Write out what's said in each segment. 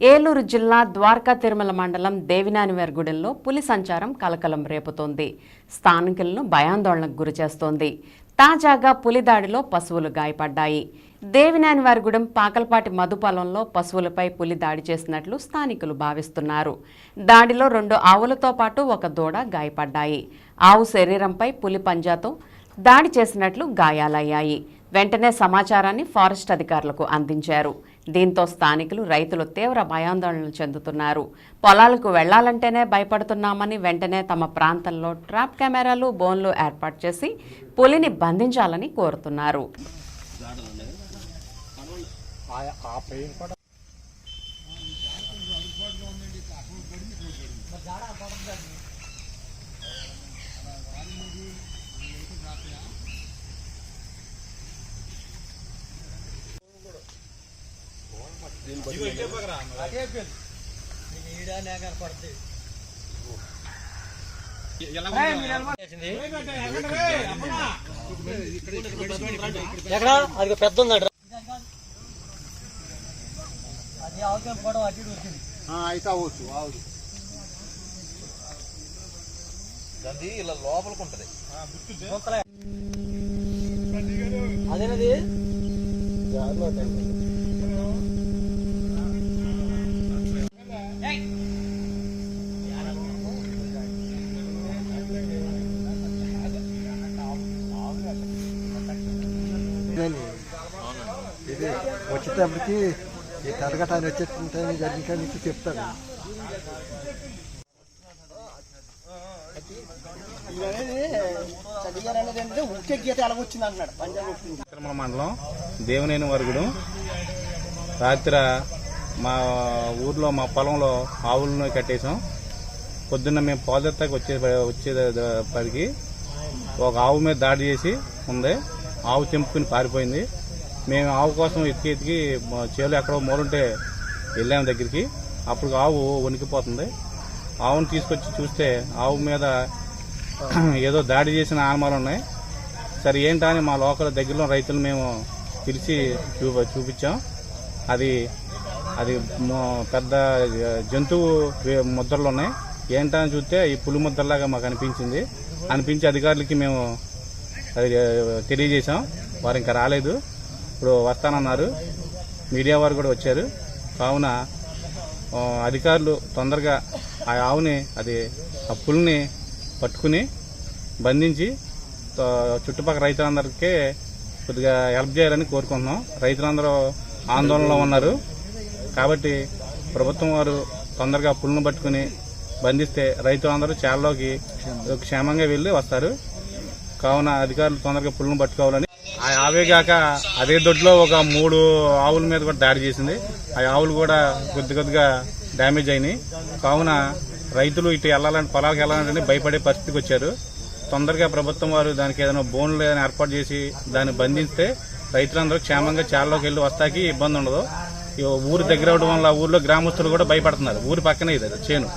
ఏలూరు జిల్లా ద్వారకా తిరుమల మండలం దేవినానివారిగూడెంలో పులి సంచారం కలకలం రేపుతోంది. స్థానికులను భయాందోళనకు గురిచేస్తోంది తాజాగా పులి దాడిలో పశువులు గాయపడ్డాయి. దేవినానివారిగూడెం పాకల్పాటి మధుపొలంలో పశువులపై పులి దాడి చేసినట్లు స్థానికులు భావిస్తున్నారు. దాడిలో రెండు ఆవులతో పాటు ఒక దూడ గాయపడ్డాయి. ఆవు శరీరంపై పులి పంజాతో దాడి చేసినట్లు గాయాలయ్యాయి. వెంటనే సమాచారాన్ని ఫారెస్ట్ అధికారులకు అందించారు. దీంతో స్థానికులు రైతులు తీవ్ర భయాందోళనలు చెందుతున్నారు. పొలాలకు వెళ్ళాలంటేనే భయపడుతున్నామని వెంటనే తమ ప్రాంతంలో ట్రాప్ కెమెరాలు బోన్లు ఏర్పాటు చేసి పులిని బంధించాలని కోరుతున్నారు. ఎక్కడ అది పెద్ద ఉందట అది అవసరం కూడా అటు ఇటు వచ్చింది. అయితే అవ్వచ్చు అవ్వచ్చు. అది ఇలా లోపలికి ఉంటది. అదేనది? ఇదేని. ఇది వచ్చేటప్పటికి ఈ కరగటాన్ని వచ్చేటంటే జరిగిన నుంచి గీత అంటున్నాడు. పంజాబ్ తిరుమల మండలం దేవనేని వరుగుడు. రాత్రి మా ఊర్లో మా పొలంలో ఆవులను కట్టేసాం పొద్దున్న మేము పాదయాత్రకు వచ్చే వచ్చేపటికి ఒక ఆవు మీద దాడి చేసి ఉంది. ఆవు తెంపుకుని పారిపోయింది. మేము ఆవు కోసం ఎతికి ఎతికి మా చేలు ఎక్కడో మూలుంటే వెళ్ళాము దగ్గరికి. అప్పుడు ఆవు వణికిపోతుంది. ఆవును తీసుకొచ్చి చూస్తే ఆవు మీద ఏదో దాడి చేసిన ఆనమాలు ఉన్నాయి. సరే ఏంటా అని మా లోకల్ దగ్గరలో రైతులు మేము పిలిచి చూ చూపించాం. అది అది పెద్ద జంతువు ముద్రలు ఉన్నాయి. ఏంటా అని చూస్తే ఈ పులి ముద్రలాగా మాకు అనిపించింది. అనిపించి అధికారులకి మేము తెలియజేశాం. వారు ఇంకా రాలేదు. ఇప్పుడు వస్తానన్నారు. మీడియా వారు కూడా వచ్చారు. కావున అధికారులు తొందరగా ఆ ఆవుని అది ఆ పుల్ని పట్టుకుని బంధించి చుట్టుపక్కల రైతులందరికీ కొద్దిగా హెల్ప్ చేయాలని కోరుకుంటున్నాం. రైతులందరూ ఆందోళనలో ఉన్నారు. కాబట్టి ప్రభుత్వం వారు తొందరగా పుల్ను పట్టుకుని బంధిస్తే రైతులందరూ చాలలోకి క్షేమంగా వెళ్ళి వస్తారు. కావున అధికారులు తొందరగా పుల్లను పట్టుకోవాలని. ఆ ఆవే కాక అదే దొడ్లో ఒక మూడు ఆవుల మీద కూడా దాడి చేసింది. ఆ ఆవులు కూడా కొద్ది కొద్దిగా డ్యామేజ్ అయినాయి. కావున రైతులు ఇటు వెళ్ళాలంటే పొలాలకు వెళ్ళాలంటే భయపడే పరిస్థితికి వచ్చారు. తొందరగా ప్రభుత్వం వారు దానికి ఏదైనా బోన్లు ఏదైనా ఏర్పాటు చేసి దాన్ని బంధిస్తే రైతులందరూ క్షేమంగా చాలలోకి వెళ్ళి వస్తాకి ఇబ్బంది ఉండదు. ఊరు దగ్గర అవడం వల్ల ఊర్లో గ్రామస్తులు కూడా భయపడుతున్నారు. ఊరి పక్కనే ఇది చేను.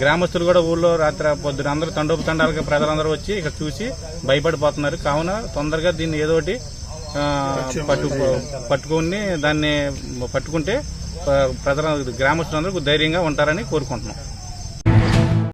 గ్రామస్తులు కూడా ఊళ్ళో రాత్రి పొద్దున అందరూ తండోపు తండాలుగా ప్రజలందరూ వచ్చి ఇక్కడ చూసి భయపడిపోతున్నారు. కావున తొందరగా దీన్ని ఏదో ఒకటి ఆ, పట్టు పట్టుకుని దాన్ని పట్టుకుంటే ప్రజల గ్రామస్తులందరూ ధైర్యంగా ఉంటారని కోరుకుంటున్నాం.